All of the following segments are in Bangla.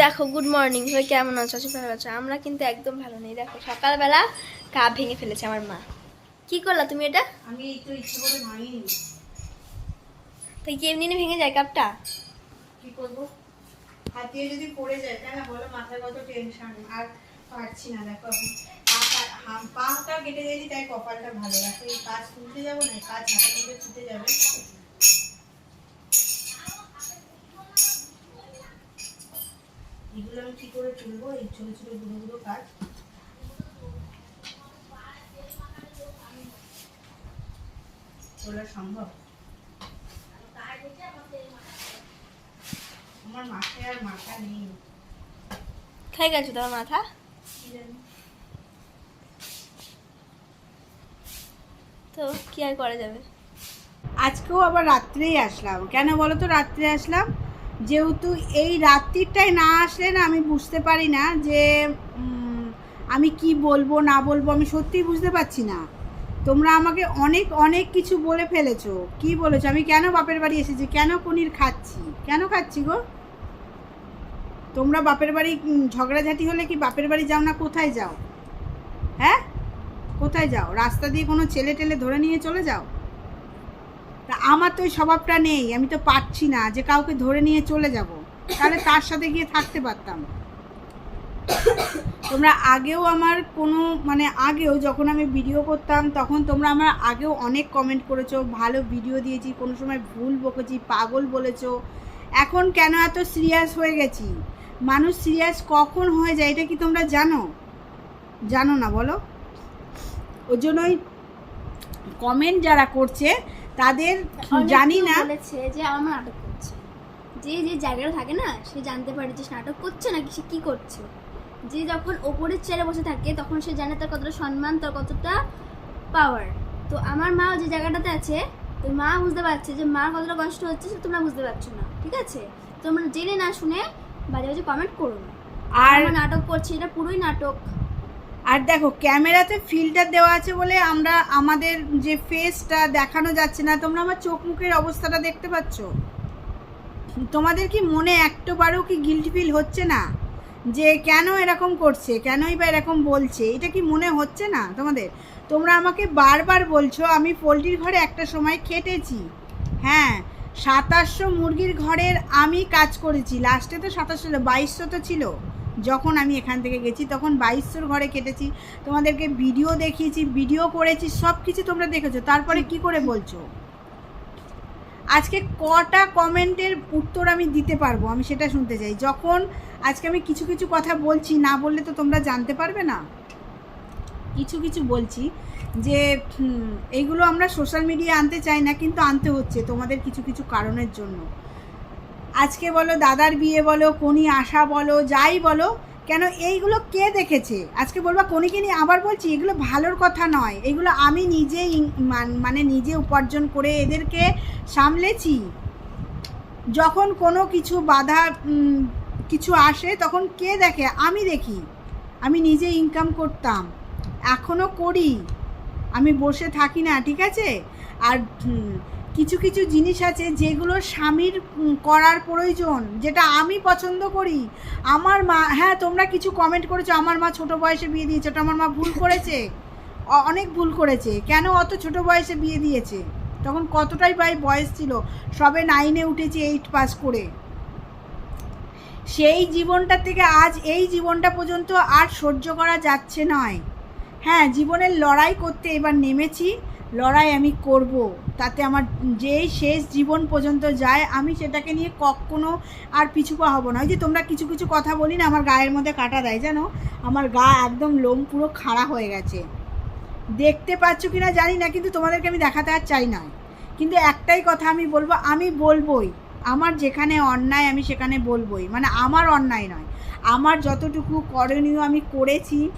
দেখো গুড মর্নিং সবাই কেমন আছো? আছো ভালো আছো। আমরা কিন্তু একদম ভালো নেই। দেখো সকালবেলা কাপ ভেঙে ফেলেছে আমার মা। কি করলা তুমি এটা? আমি এই তো ইচ্ছে করে ভাঙিনি তাই কি এমনি ভেঙে যায় কাপটা? কি করব? হাত দিয়ে যদি পড়ে যায় তাই না বলো? মাথায় কত টেনশন আর পারছি না দেখো পাটা কেটে গেছি তাই কপালটা ভালো রাখো এই কাজ তুলতে যাব না? কাজ হাতের মধ্যে ছুটে যাবে। এগুলো আমি কি করে তুলবো? এই ছোট ছোট গুঁড়ো গুঁড়ো কাজ তোলা সম্ভব? আমার মাথায় আর মাথা নেই। খাই গেছো তোমার মাথা? জানি। তো কি আর করা যাবে? আজকেও আবার রাত্রেই আসলাম। কেন বলো তো? রাত্রে আসলাম। যেহেতু এই রাত্রিটায় না আসলে না আমি বুঝতে পারি না যে আমি কি বলব, না বলব, আমি সত্যিই বুঝতে পারছি না। তোমরা আমাকে অনেক অনেক কিছু বলে ফেলেছো। কি বলেছ? আমি কেন বাপের বাড়ি এসেছি? কেন পনির খাচ্ছি? কেন খাচ্ছি গো? তোমরা বাপের বাড়ি ঝগড়াঝাটি হলে কি বাপের বাড়ি যাও না কোথায় যাও? হ্যাঁ? কোথায় যাও? রাস্তা দিয়ে কোনো ছেলে টেলে ধরে নিয়ে চলে যাও? তা আমার তো ওই স্বভাবটা নেই, আমি তো পারছি না যে কাউকে ধরে নিয়ে চলে যাব। তাহলে তার সাথে গিয়ে থাকতে পারতাম। তোমরা আগেও আমার কোনো মানে আগেও যখন আমি ভিডিও করতাম, তখন তোমরা আমার আগেও অনেক কমেন্ট করেছ, ভালো ভিডিও দিয়েছি, কোনো সময় ভুল বকেছি, পাগল বলেছ। এখন কেন এত সিরিয়াস হয়ে গেছি? মানুষ সিরিয়াস কখন হয়ে যায়, এটা কি তোমরা জানো? জানো না, বলো। ওই জন্যই কমেন্ট যারা করছে তাদের জানি না। বলেছে যে আমার নাটক করছে। যে যে জায়গাটা থাকে না সে জানতে পারে যে সে নাটক করছে নাকি সে কি করছে। যে যখন ওপরের চেয়ারে বসে থাকে তখন সে জানে তার কতটা সম্মান তার কতটা পাওয়ার তো আমার মা যে জায়গাটাতে আছে তো মা বুঝতে পারছে যে মার কতটা কষ্ট হচ্ছে সেটা তোমরা বুঝতে পারছ না ঠিক আছে? তোমরা জেনে না শুনে বাজে বাজে কমেন্ট করো না। আর নাটক করছে এটা পুরোই নাটক। আর দেখো, ক্যামেরাতে ফিল্টার দেওয়া আছে বলে আমরা আমাদের যে ফেসটা দেখানো যাচ্ছে না, তোমরা আমার চোখ মুখের অবস্থাটা দেখতে পাচ্ছ? তোমাদের কি মনে একটাবারও কি গিল্ট ফিল হচ্ছে না? যে কেন এরকম করছে, কেনই বা এরকম বলছে, এটা কি মনে হচ্ছে না তোমাদের? তোমরা আমাকে বারবার বলছো, আমি পোলট্রির ঘরে একটা সময় খেটেছি। হ্যাঁ সাতাশশো মুরগির ঘরের আমি কাজ করেছি লাস্টে তো সাতাশশো বাইশশো তো ছিল। যখন আমি এখান থেকে গেছি, তখন বাইশশোর ঘরে কেটেছি। তোমাদেরকে ভিডিও দেখিয়েছি ভিডিও করেছি সব কিছু তোমরা দেখেছ। তারপরে কি করে বলছো? আজকে কটা কমেন্টের উত্তর আমি দিতে পারব, আমি সেটা শুনতে চাই। যখন আজকে আমি কিছু কিছু কথা বলছি, না বললে তো তোমরা জানতে পারবে না। কিছু কিছু বলছি যে এইগুলো আমরা সোশ্যাল মিডিয়া আনতে চাই না, কিন্তু আনতে হচ্ছে তোমাদের কিছু কিছু কারণের জন্য। আজকে বলো, দাদার বিয়ে বলো, কোনি আশা বলো, যাই বলো, কেন এইগুলো কে দেখেছে? আজকে বলবা, কোনিকে নিয়ে আবার বলছি, এগুলো ভালোর কথা নয়। এগুলো আমি নিজে মানে নিজে উপার্জন করে এদেরকে সামলেছি। যখন কোনো কিছু বাধা কিছু আসে, তখন কে দেখে? আমি দেখি। আমি নিজে ইনকাম করতাম। এখনও করি। আমি বসে থাকি না, ঠিক আছে? আর কিছু কিছু জিনিস আছে যেগুলো স্বামীর করার প্রয়োজন, যেটা আমি পছন্দ করি। আমার মা হ্যাঁ তোমরা কিছু কমেন্ট করেছ, আমার মা ছোট বয়সে বিয়ে দিয়েছে ওটা আমার মা ভুল করেছে? অনেক ভুল করেছে। কেন অত ছোট বয়সে বিয়ে দিয়েছে? তখন কতটাই ভাই বয়স ছিল? সবে নাইনে উঠেছে এইট পাস করে। সেই জীবনটা থেকে আজ এই জীবনটা পর্যন্ত আর সহ্য করা যাচ্ছে নয়। হ্যাঁ জীবনের লড়াই করতে এবার নেমেছি। লড়াই আমি করব, তাতে আমার যেই শেষ জীবন পর্যন্ত যায়, আমি সেটাকে নিয়ে কখনো আর পিছুপা হব না। ওই যে তোমরা কিছু কিছু কথা বলি না, আমার গায়ের মধ্যে কাটা দেয়, জানো? আমার গা একদম লোম পুরো খাড়া হয়ে গেছে। দেখতে পাচ্ছ কি না জানি না, কিন্তু তোমাদেরকে আমি দেখাতে আর চাই না। কিন্তু একটাই কথা আমি বলব, আমি বলবই। আমার যেখানে অন্যায়, আমি সেখানে বলবই। মানে আমার অন্যায় নয়। আমার যতটুকু করণীয় আমি করেছি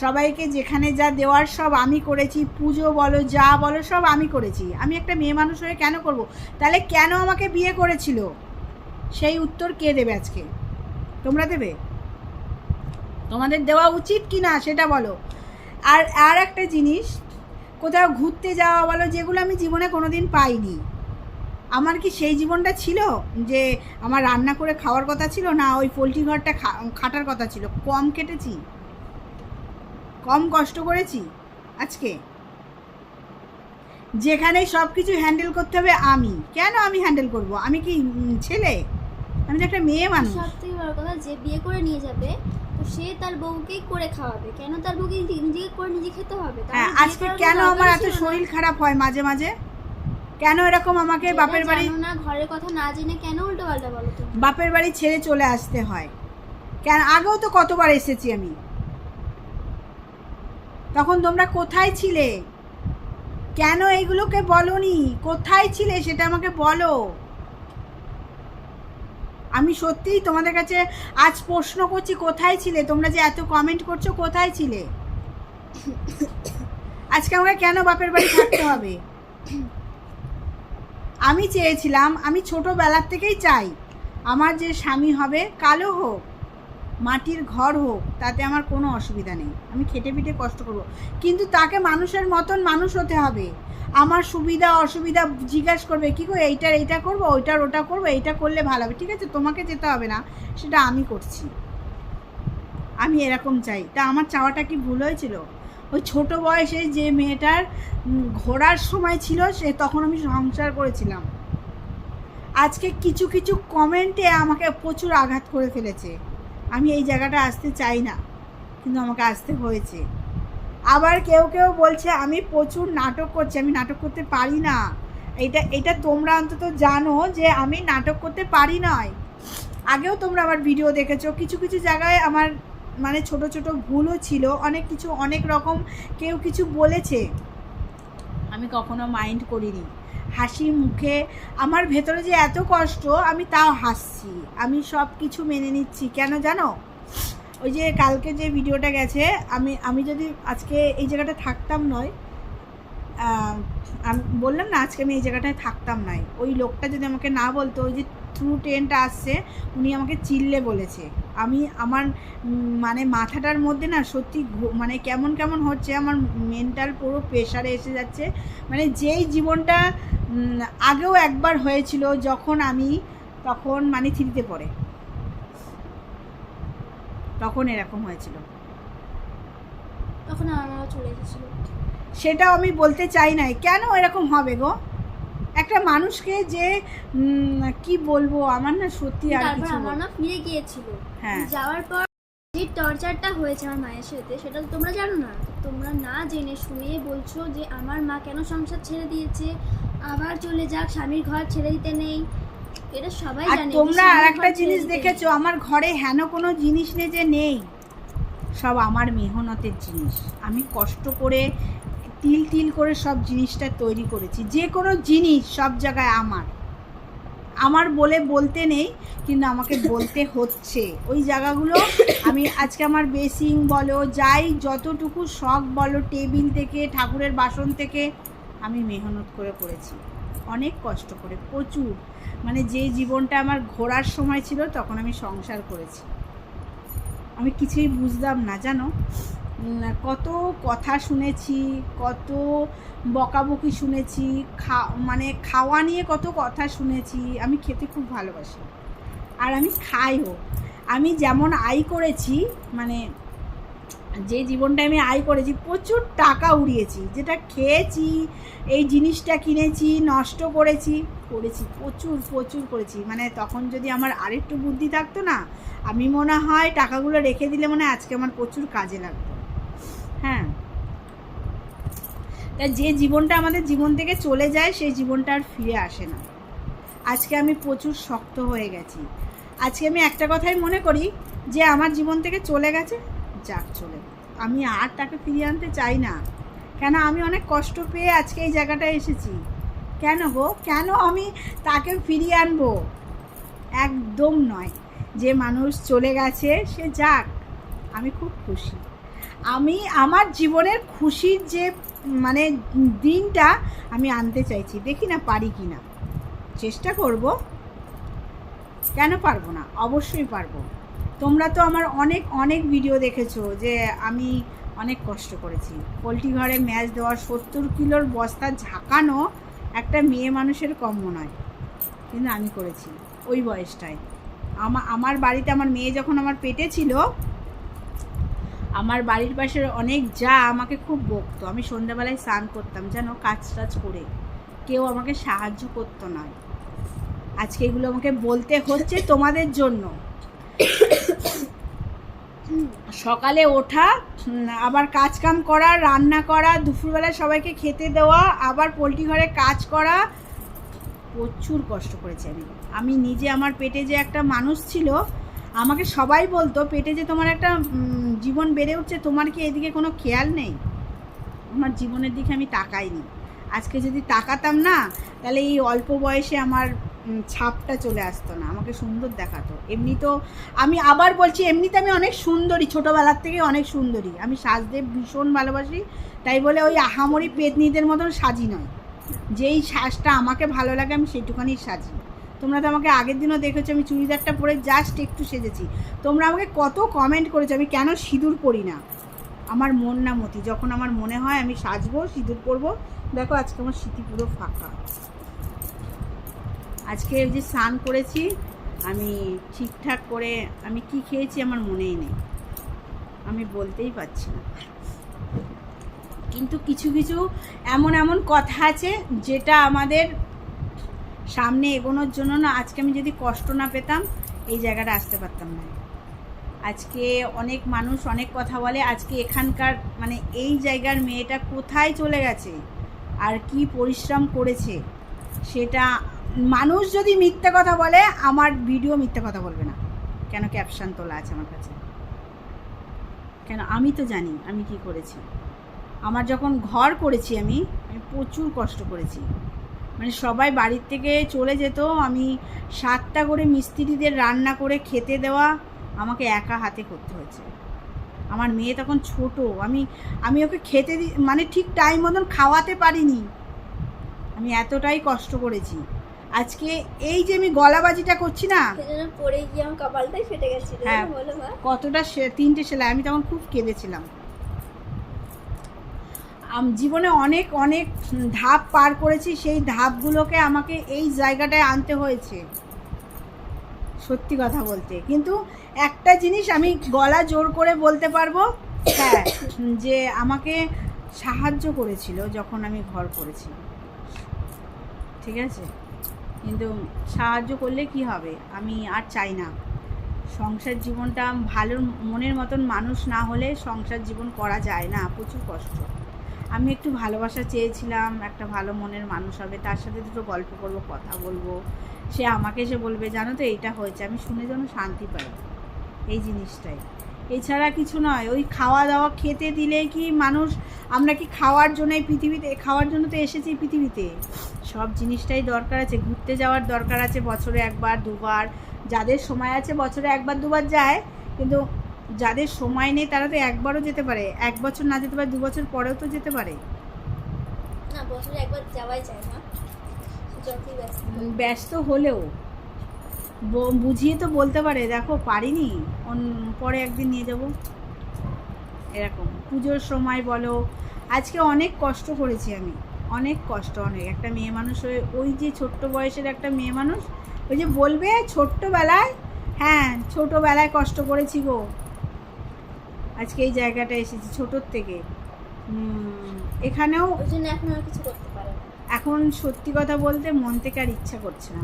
সবাইকে যেখানে যা দেওয়ার সব আমি করেছি, পুজো বলো, যা বলো, সব আমি করেছি। আমি একটা মেয়ে মানুষ হয়ে কেন করব? তাহলে কেন আমাকে বিয়ে করেছিল? সেই উত্তর কে দেবে আজকে? তোমরা দেবে? তোমাদের দেওয়া উচিত কি না সেটা বলো। আর আর একটা জিনিস, কোথাও ঘুরতে যাওয়া বলো, যেগুলো আমি জীবনে কোনোদিন পাইনি। আমার কি সেই জীবনটা ছিল? যে আমার রান্না করে খাওয়ার কথা ছিল না, ওই পোলট্রি ঘরটা খাটার কথা ছিল। কম কেটেছি কম কষ্ট করেছি আজকে। যেখানে সব কিছু হ্যান্ডেল করতে হবে আমি। কেন আমি হ্যান্ডেল করব? আমি কি ছেলে? আমি তো একটা মেয়ে মানুষ। সব থেকে বড় কথা যে বিয়ে করে নিয়ে যাবে তো সে তার বউকেই করে খাওয়াবে। কেন তার বউকে নিজে- নিজেকে করে নিজে খেতে হবে? হ্যাঁ আজকে কেন আমার এত শরীর খারাপ হয় মাঝে মাঝে? কেন এরকম আমাকে বাপের বাড়ি না ঘরের কথা না জেনে কেন উল্টো পাল্টা বলো বাপের বাড়ি ছেড়ে চলে আসতে হয়। কেন আগেও তো কতবার এসেছি আমি। তখন তোমরা কোথায় ছিলে? কেন এইগুলোকে বলনি? কোথায় ছিলে সেটা আমাকে বলো। আমি সত্যিই তোমাদের কাছে আজ প্রশ্ন করছি, কোথায় ছিলে? তোমরা যে এত কমেন্ট করছ, কোথায় ছিলে? আজকে আমাকে কেন বাপের বাড়ি থাকতে হবে? আমি চেয়েছিলাম, আমি ছোটোবেলার থেকেই চাই, আমার যে স্বামী হবে কালো হোক। মাটির ঘর হোক, তাতে আমার কোনো অসুবিধা নেই। আমি খেটে পিটে কষ্ট করব। কিন্তু তাকে মানুষের মতন মানুষ হতে হবে। আমার সুবিধা, অসুবিধা জিজ্ঞাস করবে, কী করে এইটার এইটা করব, ওইটার ওটা করব, এইটা করলে ভালো হবে। ঠিক আছে, তোমাকে যেতে হবে না, সেটা আমি করছি। আমি এরকম চাই। তা আমার চাওয়াটা কি ভুল হয়েছিল? ওই ছোট বয়সে যে মেয়েটার ঘোরার সময় ছিল, সে তখন আমি সংসার করেছিলাম। আজকে কিছু কিছু কমেন্টে আমাকে প্রচুর আঘাত করে ফেলেছে। আমি এই জায়গাটা আসতে চাই না, কিন্তু আমাকে আসতে হয়েছে। আবার কেউ কেউ বলছে, আমি প্রচুর নাটক করছি, আমি নাটক করতে পারি না। এটা এটা তোমরা অন্তত জানো যে আমি নাটক করতে পারি নয় আগেও তোমরা আমার ভিডিও দেখেছ, কিছু কিছু জায়গায় আমার মানে ছোট ছোট ভুলও ছিল, অনেক কিছু, অনেক রকম কেউ কিছু বলেছে। আমি কখনো মাইন্ড করিনি। হাসি মুখে, আমার ভেতরে যে এত কষ্ট, আমি তাও হাসছি। আমি সব কিছু মেনে নিচ্ছি। কেন জানো? ওই যে কালকে যে ভিডিওটা গেছে, আমি আমি যদি আজকে এই জায়গাটা থাকতাম নয় আমি, বললাম না আজকে আমি এই জায়গাটায় থাকতাম নাই। ওই লোকটা যদি আমাকে না বলতো, ওই যে থ্রু ট্রেনটা আসছে, উনি আমাকে চিল্লে বলেছে। আমি, আমার মানে মাথাটার মধ্যে না সত্যি মানে কেমন কেমন হচ্ছে, আমার মেন্টাল পুরো প্রেশারে এসে যাচ্ছে। মানে যেই জীবনটা আগেও একবার হয়েছিল যখন আমি তখন মানে থ্রিতে পড়ে। তখন এরকম হয়েছিল। তখন আমার মামা চলে এসেছিল। সেটাও আমি বলতে চাই নাই। কেন এরকম হবে গো? একটা মানুষকে যে কি বলব? আমার না সত্যি আর কিছু আমার মা ফিরে গিয়েছিল। হ্যাঁ। যাওয়ার পর যে টর্চারটা হয়েছে আমার মায়ের সাথে সেটা তো তোমরা জানো না। তোমরা না জেনে শুনে বলছো যে আমার মা কেন সংসার ছেড়ে দিয়েছে আবার চলে যাক স্বামীর ঘর ছেড়ে দিতে নেই। এটা সবাই জানে তোমরা আর একটা জিনিস দেখেছ আমার ঘরে হেন কোনো জিনিস নেই যে নেই। সব আমার মেহনতের জিনিস। আমি কষ্ট করে তিল তিল করে সব জিনিসটা তৈরি করেছি। যে কোনো জিনিস সব জায়গায় আমার। আমার বলে বলতে নেই কিন্তু আমাকে বলতে হচ্ছে। ওই জায়গাগুলো আমি আজকে আমার বেসিং বলো যাই যতটুকু শখ বলো টেবিল থেকে ঠাকুরের বাসন থেকে আমি মেহনত করে করেছি। অনেক কষ্ট করে প্রচুর। মানে যে জীবনটা আমার ঘোরার সময় ছিল তখন আমি সংসার করেছি। আমি কিছুই বুঝতাম না জানো? কত কথা শুনেছি, কত বকাবকি শুনেছি, খা মানে খাওয়া নিয়ে কত কথা শুনেছি, আমি খেতে খুব ভালোবাসি। আর আমি খাইও। আমি যেমন আয় করেছি মানে যে জীবনটা আমি আয় করেছি, প্রচুর টাকা উড়িয়েছি। যেটা খেয়েছি, এই জিনিসটা কিনেছি, নষ্ট করেছি করেছি, প্রচুর প্রচুর করেছি। মানে তখন যদি আমার আরেকটু বুদ্ধি থাকতো না, আমি মনে হয় টাকাগুলো রেখে দিলে মনে আজকে আমার প্রচুর কাজে লাগতো। হ্যাঁ। তা যে জীবনটা আমাদের জীবন থেকে চলে যায়, সেই জীবনটা আর ফিরে আসে না। আজকে আমি প্রচুর শক্ত হয়ে গেছি। আজকে আমি একটা কথাই মনে করি যে, আমার জীবন থেকে চলে গেছে, যাক চলে। আমি আর তাকে ফিরিয়ে আনতে চাই না। কেন? আমি অনেক কষ্ট পেয়ে আজকে এই জায়গাটায় এসেছি। কেন গো? কেন আমি তাকে ফিরিয়ে আনব? একদম নয়। যে মানুষ চলে গেছে, সে যাক। আমি খুব খুশি। আমি আমার জীবনের খুশির যে মানে দিনটা আমি আনতে চাইছি। দেখি না পারি কি না। চেষ্টা করব। কেন পারব না? অবশ্যই পারব। তোমরা তো আমার অনেক অনেক ভিডিও দেখেছ যে আমি অনেক কষ্ট করেছি। পোলট্রি ঘরে ম্যাচ দেওয়ার সত্তর কিলোর বস্তা ঝাঁকানো একটা মেয়ে মানুষের কম্য নয়। কিন্তু আমি করেছি। ওই বয়সটায়। আমা, আমার বাড়িতে আমার মেয়ে যখন আমার পেটে ছিল আমার বাড়ির পাশের অনেক যা আমাকে খুব বকতো। আমি সন্ধ্যাবেলায় স্নান করতাম, যেন কাজ টাজ করে। কেউ আমাকে সাহায্য করতো না। আজকে এগুলো আমাকে বলতে হচ্ছে তোমাদের জন্য। সকালে ওঠা, আবার কাজ কাম করা, রান্না করা, দুপুরবেলা সবাইকে খেতে দেওয়া, আবার পোলট্রি ঘরে কাজ করা, প্রচুর কষ্ট করেছি আমি। আমি নিজে আমার পেটে যে একটা মানুষ ছিল আমাকে সবাই বলতো, পেটে যে তোমার একটা জীবন বেড়ে উঠছে, তোমার কি এদিকে কোনো খেয়াল নেই? আমার জীবনের দিকে আমি তাকাইনি। আজকে যদি তাকাতাম না, তাহলে এই অল্প বয়সে আমার ছাপটা চলে আসতো না, আমাকে সুন্দর দেখাতো। এমনি তো আমি আবার বলছি, এমনিতে আমি অনেক সুন্দরী, ছোটোবেলার থেকে অনেক সুন্দরী। আমি সাজতে ভীষণ ভালোবাসি, তাই বলে ওই আহামরি পেতনিদের মতন সাজি নয়। যেই শ্বাসটা আমাকে ভালো লাগে, আমি সেইটুখানি সাজি। তোমরা তো আমাকে আগের দিনও দেখেছ, আমি চুড়িদারটা পরে জাস্ট একটু সেজেছি। তোমরা আমাকে কত কমেন্ট করেছ, আমি কেন সিঁদুর পরি না? আমার মন না মতি, যখন আমার মনে হয় আমি সাজবো, সিঁদুর পরবো, দেখো আজকে আমার স্মৃতি পুরো ফাঁকা। আজকে যে স্নান করেছি, আমি ঠিকঠাক করে, আমি কি খেয়েছি আমার মনেই নেই। আমি বলতেই পারছি না। কিন্তু কিছু কিছু এমন এমন কথা আছে, যেটা আমাদের সামনে এগোনোর জন্য না, আজকে আমি যদি কষ্ট না পেতাম, এই জায়গাটা আসতে পারতাম না। আজকে অনেক মানুষ অনেক কথা বলে, আজকে এখানকার মানে এই জায়গার মেয়েটা কোথায় চলে গেছে? আর কি পরিশ্রম করেছে? সেটা মানুষ যদি মিথ্যে কথা বলে, আমার ভিডিও মিথ্যে কথা বলবে না। কেন ক্যাপশান তোলা আছে আমার কাছে? কেন আমি তো জানি আমি কি করেছি। আমার যখন ঘর করেছি আমি আমি প্রচুর কষ্ট করেছি। মানে সবাই বাড়ির থেকে চলে যেত। আমি সাতটা করে মিস্ত্রিদের রান্না করে খেতে দেওয়া আমাকে একা হাতে করতে হয়েছে। আমার মেয়ে তখন ছোট। আমি আমি ওকে খেতে দি মানে ঠিক টাইম মতন খাওয়াতে পারিনি। আমি এতটাই কষ্ট করেছি। আজকে এই যে আমি গলাবাজিটা করছি না? পড়ে গিয়ে আমার কপালটাই ফেটে গেছিল হ্যাঁ। কতটা সে- তিনটে সেলাই। আমি তখন খুব কেঁদেছিলাম। জীবনে অনেক অনেক ধাপ পার করেছি, সেই ধাপগুলোকে আমাকে এই জায়গাটায় আনতে হয়েছে। সত্যি কথা বলতে। কিন্তু একটা জিনিস আমি গলা জোর করে বলতে পারব হ্যাঁ যে আমাকে সাহায্য করেছিল যখন আমি ঘর করেছি ঠিক আছে? কিন্তু সাহায্য করলে কি হবে? আমি আর চাই না। সংসার জীবনটা ভালো মনের মতন মানুষ না হলে সংসার জীবন করা যায় না। প্রচুর কষ্ট। আমি একটু ভালোবাসা চেয়েছিলাম, একটা ভালো মনের মানুষ হবে, তার সাথে দুটো গল্প করব, কথা বলব। সে আমাকে এসে বলবে, জানো তো, এইটা হয়েছে, আমি শুনে যেন শান্তি পাই। এই জিনিসটাই। এছাড়া কিছু নয়, ওই খাওয়া দাওয়া খেতে দিলে কি মানুষ, আমরা কি খাওয়ার জন্য এই পৃথিবীতে, খাওয়ার জন্য তো এসেছি পৃথিবীতে। সব জিনিসটাই দরকার আছে, ঘুরতে যাওয়ার দরকার আছে বছরে একবার, দুবার। যাদের সময় আছে, বছরে একবার, দুবার যায়, কিন্তু যাদের সময় নেই তারা তো একবারও যেতে পারে। এক বছর না যেতে পারে দু বছর পরেও তো যেতে পারে। না বছরে একবার যাওয়াই যায় না। ব্যস্ত হলেও। বুঝিয়ে তো বলতে পারে দেখো পারিনি পরে একদিন নিয়ে যাব। এরকম পুজোর সময় বলো। আজকে অনেক কষ্ট করেছি আমি অনেক কষ্ট অনেক। একটা মেয়ে মানুষ হয়ে ওই যে ছোট্ট বয়সের একটা মেয়ে মানুষ ওই যে বলবে ছোট্টবেলায় হ্যাঁ ছোটোবেলায় কষ্ট করেছি গো। আজকে এই জায়গাটা এসেছি ছোটোর থেকে। এখানেও এখন আর কিছু করতে পারে এখন সত্যি কথা বলতে মন থেকে আর ইচ্ছা করছে না।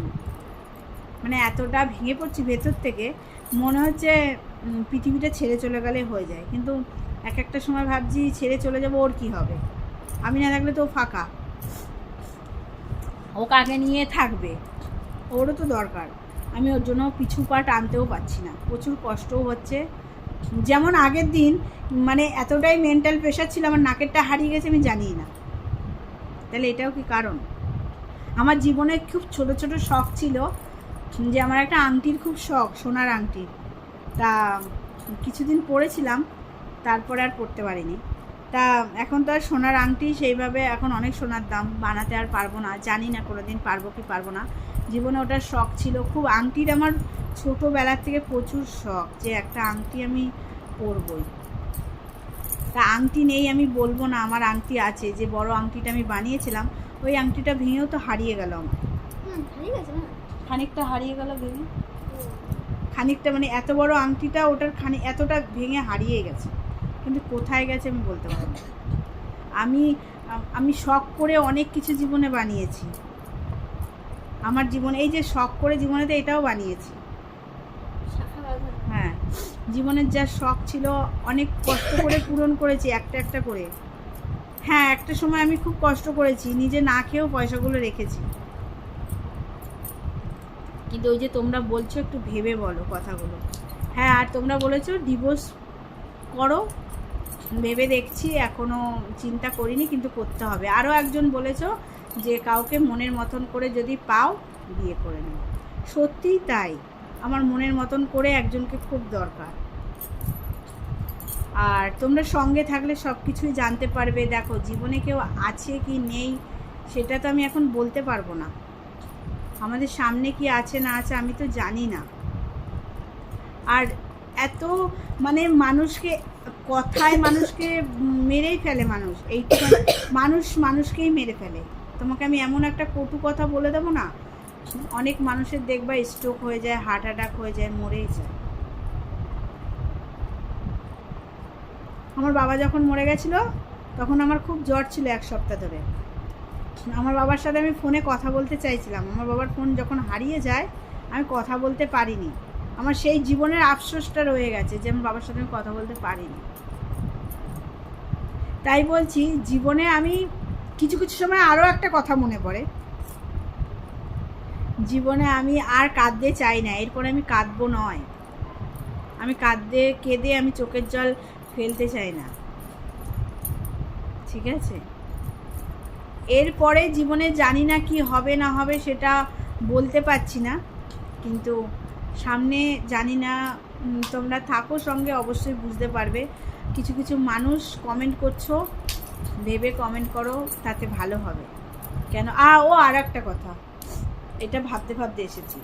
মানে এতটা ভেঙে পড়ছি ভেতর থেকে মনে হচ্ছে পৃথিবীটা ছেড়ে চলে গেলে হয়ে যায়। কিন্তু এক একটা সময় ভাবছি ছেড়ে চলে যাব ওর কি হবে? আমি না থাকলে তো ফাঁকা। ও কাকে নিয়ে থাকবে? ওরও তো দরকার। আমি ওর জন্য পিছু পা টানতেও পারছি না। প্রচুর কষ্টও হচ্ছে। যেমন আগের দিন মানে এতটাই মেন্টাল প্রেশার ছিল, আমার নাকেরটা হারিয়ে গেছে, আমি জানি না। তাহলে এটাও কি কারণ? আমার জীবনে খুব ছোট ছোট শখ ছিল যে, আমার একটা আংটির খুব শখ, সোনার আংটির তা কিছুদিন পরেছিলাম, তারপরে আর পড়তে পারিনি। তা এখন তো আর সোনার আংটি সেইভাবে এখন অনেক সোনার দাম, বানাতে আর পারব না, জানি না কোনো দিন পারব কি পারব না। জীবনে ওটার শখ ছিল, খুব আংটির আমার ছোটোবেলার থেকে প্রচুর শখ যে একটা আংটি আমি পরবই। তা আংটি নেই আমি বলব না আমার আংটি আছে যে বড় আংটিটা আমি বানিয়েছিলাম ওই আংটিটা ভেঙেও তো হারিয়ে গেল আমার। খানিকটা হারিয়ে গেল ভেঙে। খানিকটা মানে এত বড় আংটিটা ওটার খানি এতটা ভেঙে হারিয়ে গেছে কিন্তু কোথায় গেছে আমি বলতে পারব না। আমি আমি শখ করে অনেক কিছু জীবনে বানিয়েছি। আমার জীবনে এই যে শখ করে জীবনেতে এটাও বানিয়েছি। জীবনের যা শখ ছিল, অনেক কষ্ট করে পূরণ করেছি, একটা একটা করে। হ্যাঁ একটা সময় আমি খুব কষ্ট করেছি, নিজে না খেয়েও পয়সাগুলো রেখেছি। কিন্তু ওই যে তোমরা বলছো, একটু ভেবে বলো কথাগুলো। হ্যাঁ আর তোমরা বলেছ ডিভোর্স করো। ভেবে দেখছি এখনও চিন্তা করিনি, কিন্তু করতে হবে। আরও একজন বলেছ যে, কাউকে মনের মতন করে যদি পাও, বিয়ে করে নেও। সত্যিই তাই। আমার মনের মতন করে একজনকে খুব দরকার। আর তোমরা সঙ্গে থাকলে সব কিছুই জানতে পারবে। দেখো, জীবনে কেউ আছে কি নেই, সেটা তো আমি এখন বলতে পারব না। আমাদের সামনে কি আছে না আছে আমি তো জানি না। আর এত মানে মানুষকে, কথায় মানুষকে মেরেই ফেলে মানুষ। এইটুকু মানুষ মানুষকেই মেরে ফেলে। তোমাকে আমি এমন একটা কটু কথা বলে দেবো না, অনেক মানুষের দেখবা স্ট্রোক হয়ে যায় হার্ট অ্যাটাক হয়ে যায়, মরেই যায়। আমার বাবা যখন মরে গেছিল, তখন আমার খুব জ্বর ছিল এক সপ্তাহ ধরে। আমার বাবার সাথে আমি ফোনে কথা বলতে চাইছিলাম। আমার বাবার ফোন যখন হারিয়ে যায়, আমি কথা বলতে পারিনি। আমার সেই জীবনের আফসোসটা রয়ে গেছে যে আমার বাবার সাথে আমি কথা বলতে পারিনি। তাই বলছি, জীবনে আমি কিছু কিছু সময় আরও একটা কথা মনে পড়ে। জীবনে আমি আর কাঁদতে চাই না, এরপরে আমি কাঁদবো নয়। আমি কাঁদতে, কেঁদে আমি চোখের জল ফেলতে চাই না। ঠিক আছে? এরপরে জীবনে জানি না কি হবে না হবে সেটা বলতে পারছি না। কিন্তু সামনে জানি না তোমরা থাকো সঙ্গে, অবশ্যই বুঝতে পারবে। কিছু কিছু মানুষ কমেন্ট করছ, ভেবে কমেন্ট করো, তাতে ভালো হবে। কেন? আ, ও আর একটা কথা। এটা ভাবতে ভাবতে এসেছি।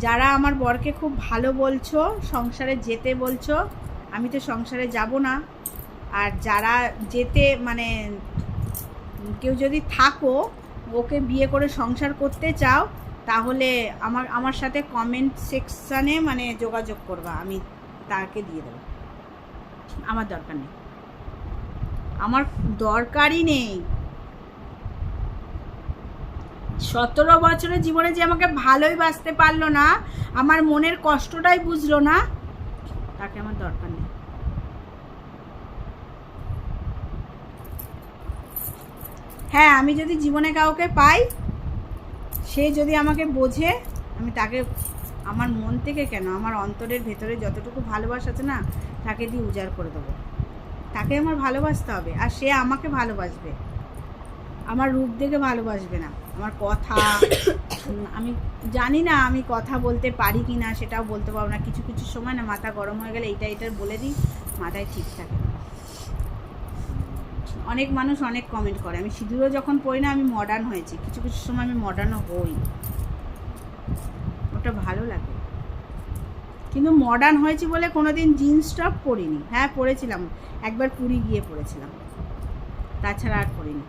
যারা আমার বরকে খুব ভালো বলছো, সংসারে যেতে বলছো আমি তো সংসারে যাব না। আর যারা যেতে মানে কেউ যদি থাকো, ওকে বিয়ে করে সংসার করতে চাও, তাহলে আমার আমার সাথে কমেন্ট সেকশানে মানে যোগাযোগ করবা, আমি তাকে দিয়ে দেবো। আমার দরকার নেই। আমার দরকারই নেই। সতেরো বছরের জীবনে যে আমাকে ভালোই বাঁচতে পারল না, আমার মনের কষ্টটাই বুঝলো না তাকে আমার দরকার নেই। হ্যাঁ আমি যদি জীবনে কাউকে পাই, সে যদি আমাকে বোঝে, আমি তাকে, আমার মন থেকে কেন, আমার অন্তরের ভেতরে যতটুকু ভালোবাসা আছে না, তাকে দিয়ে উজাড় করে দেবো। তাকে আমার ভালোবাসতে হবে, আর সে আমাকে ভালোবাসবে। আমার রূপ দেখে ভালোবাসবে না। আমার কথা আমি জানি না আমি কথা বলতে পারি কি না, সেটাও বলতে পারব না। কিছু কিছু সময় না মাথা গরম হয়ে গেলে এইটা এইটার বলে দিই, মাথায় ঠিক থাকে। অনেক মানুষ অনেক কমেন্ট করে। আমি সিঁদুরও যখন পড়ি না, আমি মডার্ন হয়েছি। কিছু কিছু সময় আমি মডার্নও হই। ওটা ভালো লাগে। কিন্তু মডার্ন হয়েছি বলে কোনোদিন জিন্স টপ পরিনি। হ্যাঁ পরেছিলাম। একবার পুরী গিয়ে পরেছিলাম। তাছাড়া আর পরিনি।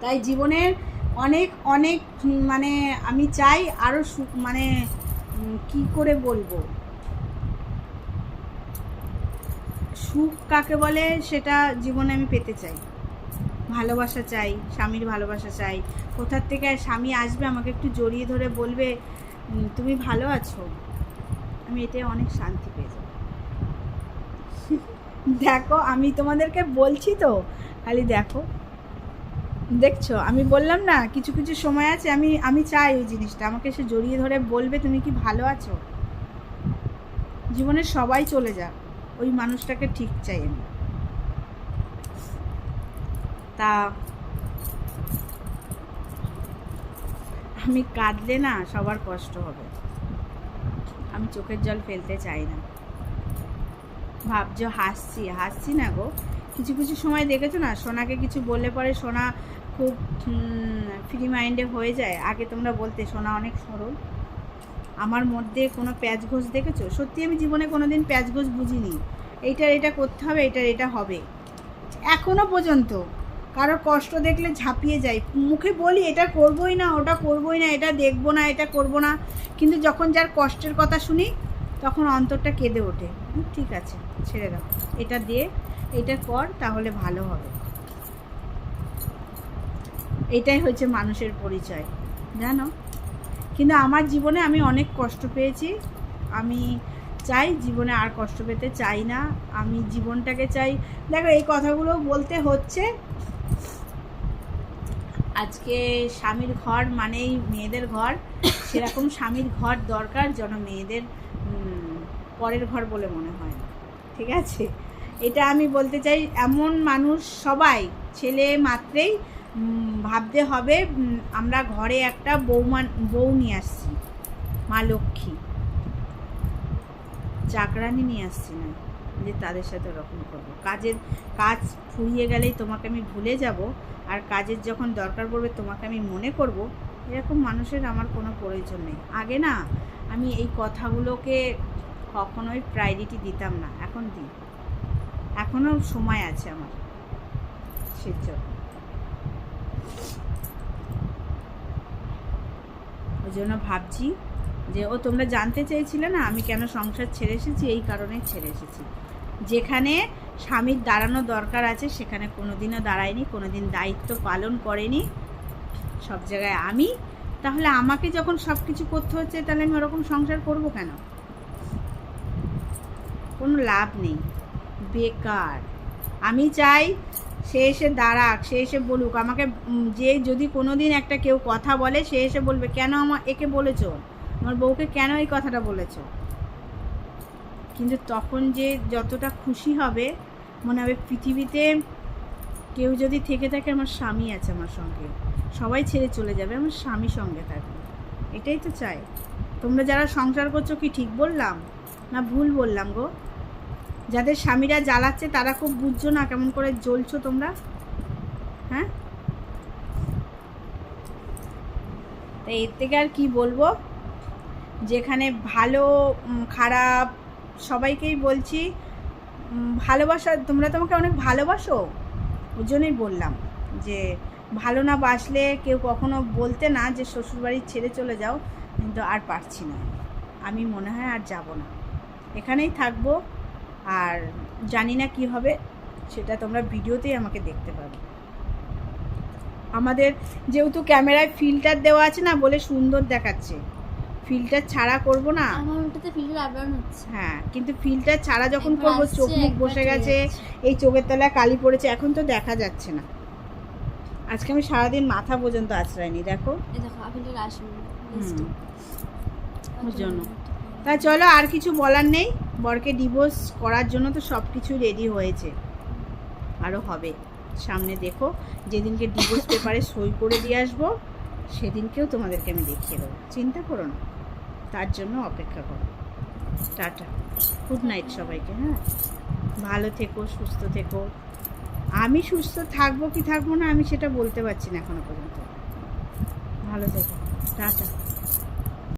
তাই জীবনের অনেক অনেক মানে আমি চাই আরও মানে কি করে বলব? সুখ কাকে বলে সেটা জীবনে আমি পেতে চাই। ভালোবাসা চাই, স্বামীর ভালোবাসা চাই। কোথার থেকে স্বামী আসবে আমাকে একটু জড়িয়ে ধরে বলবে তুমি ভালো আছো? আমি এতে অনেক শান্তি পেয়ে যাব। দেখো, আমি তোমাদেরকে বলছি তো, খালি দেখো। দেখছ, আমি বললাম না, কিছু কিছু সময় আছে, আমি আমি চাই ওই জিনিসটা। আমাকে সে জড়িয়ে ধরে বলবে, তুমি কি ভালো আছো? জীবনে সবাই চলে যাক, ওই মানুষটাকে ঠিক চাই আমি। তা, আমি কাঁদলে না সবার কষ্ট হবে। আমি চোখের জল ফেলতে চাই না। ভাবছ, হাসছি হাসছি না গো? কিছু কিছু সময় দেখেছ না? সোনাকে কিছু বললে পরে সোনা খুব ফ্রি মাইন্ডে হয়ে যায়। আগে তোমরা বলতে শোনা অনেক সরল। আমার মধ্যে কোনো প্যাচ ঘোষ দেখেছ? সত্যি আমি জীবনে কোনো দিন প্যাচ ঘোষ বুঝিনি। এইটার এটা করতে হবে এইটার এটা হবে। এখনও পর্যন্ত কারোর কষ্ট দেখলে ঝাঁপিয়ে যাই। মুখে বলি, এটা করবই না, ওটা করবই না, এটা দেখব না, এটা করব না। কিন্তু যখন যার কষ্টের কথা শুনি, তখন অন্তরটা কেঁদে ওঠে। ঠিক আছে, ছেড়ে দাও। এটা দিয়ে এটা কর, তাহলে ভালো হবে। এটাই হচ্ছে মানুষের পরিচয়, জানো? কিন্তু আমার জীবনে আমি অনেক কষ্ট পেয়েছি। আমি চাই জীবনে আর কষ্ট পেতে চাই না। আমি জীবনটাকে চাই। দেখো, এই কথাগুলো বলতে হচ্ছে, আজকে স্বামীর ঘর মানেই মেয়েদের ঘর। সেরকম স্বামীর ঘর দরকার যেন মেয়েদের পরের ঘর বলে মনে হয় ঠিক আছে? এটা আমি বলতে চাই, এমন মানুষ সবাই, ছেলে মাত্রেই ভাবতে হবে আমরা ঘরে একটা বৌমান বউ নিয়ে আসছি, মা লক্ষ্মী। চাকরানি নিয়ে আসছি না, যে তাদের সাথে ওরকম করব। কাজের কাজ ফুরিয়ে গেলেই তোমাকে আমি ভুলে যাব, আর কাজের যখন দরকার পড়বে তোমাকে আমি মনে করব, এরকম মানুষের আমার কোনো প্রয়োজন নেই। আগে না, আমি এই কথাগুলোকে কখনোই প্রায়োরিটি দিতাম না, এখন দিই। এখনও সময় আছে আমার সেজন্য ওই জন্য ভাবছি যে, ও তোমরা জানতে চেয়েছিলে না আমি কেন সংসার ছেড়ে এসেছি? এই কারণে ছেড়ে এসেছি। যেখানে স্বামীর দাঁড়ানো দরকার আছে, সেখানে কোনোদিনও দাঁড়ায়নি, কোনোদিন দায়িত্ব পালন করেনি। সব জায়গায় আমি। তাহলে আমাকে যখন সব কিছু করতে হচ্ছে, তাহলে আমি ওরকম সংসার করব কেন? কোনো লাভ নেই। বেকার। আমি চাই সে এসে দাঁড়াক, সে এসে বলুক। আমাকে যে যদি কোনো দিন একটা কেউ কথা বলে, সে এসে বলবে, কেন আমার একে বলেছ? আমার বউকে কেন এই কথাটা বলেছ? কিন্তু তখন যে যতটা খুশি হবে, মনে হবে পৃথিবীতে কেউ যদি থেকে থাকে, আমার স্বামী আছে আমার সঙ্গে। সবাই ছেড়ে চলে যাবে, আমার স্বামী সঙ্গে থাকবে। এটাই তো চাই। তোমরা যারা সংসার করছ কি ঠিক বললাম? না ভুল বললাম গো? যাদের স্বামীরা জ্বালাচ্ছে, তারা খুব বুঝছ না কেমন করে জ্বলছো তোমরা? হ্যাঁ? তো এর থেকে আর কি বলব? যেখানে ভালো খারাপ, সবাইকেই বলছি ভালোবাসা, তোমরা তোমাকে অনেক ভালোবাসো? ওই জন্যই বললাম যে, ভালো না বাসলে কেউ কখনো বলতে না যে শ্বশুরবাড়ি ছেড়ে চলে যাও, কিন্তু আর পারছি না। আমি মনে হয় আর যাব না। এখানেই থাকব। আর জানি না কি হবে সেটা তোমরা ভিডিওতেই আমাকে দেখতে পাবে। আমাদের যেহেতু ক্যামেরায় ফিল্টার দেওয়া আছে না বলে সুন্দর দেখাচ্ছে। ফিল্টার ছাড়া করব না। আমার ওটাতে ফিল্টার আপ হচ্ছে। হ্যাঁ কিন্তু ফিল্টার ছাড়া যখন করব চোখ মুখ বসে গেছে এই চোখের তলায় কালি পড়েছে এখন তো দেখা যাচ্ছে না। আজকে আমি সারাদিন মাথা পর্যন্ত আশ্রয়নি দেখো। জন্য। তা চলো আর কিছু বলার নেই? বরকে ডিভোর্স করার জন্য তো সব কিছু রেডি হয়েছে। আরও হবে। সামনে দেখো যেদিনকে ডিভোর্স পেপারে সই করে দিয়ে আসব সেদিনকেও তোমাদেরকে আমি দেখিয়ে দেবো। চিন্তা করো না। তার জন্য অপেক্ষা করো। টাটা। গুড নাইট সবাইকে হ্যাঁ? ভালো থেকো সুস্থ থেকো। আমি সুস্থ থাকব কি থাকব না আমি সেটা বলতে পারছি না এখনও পর্যন্ত। ভালো থেকো। টাটা।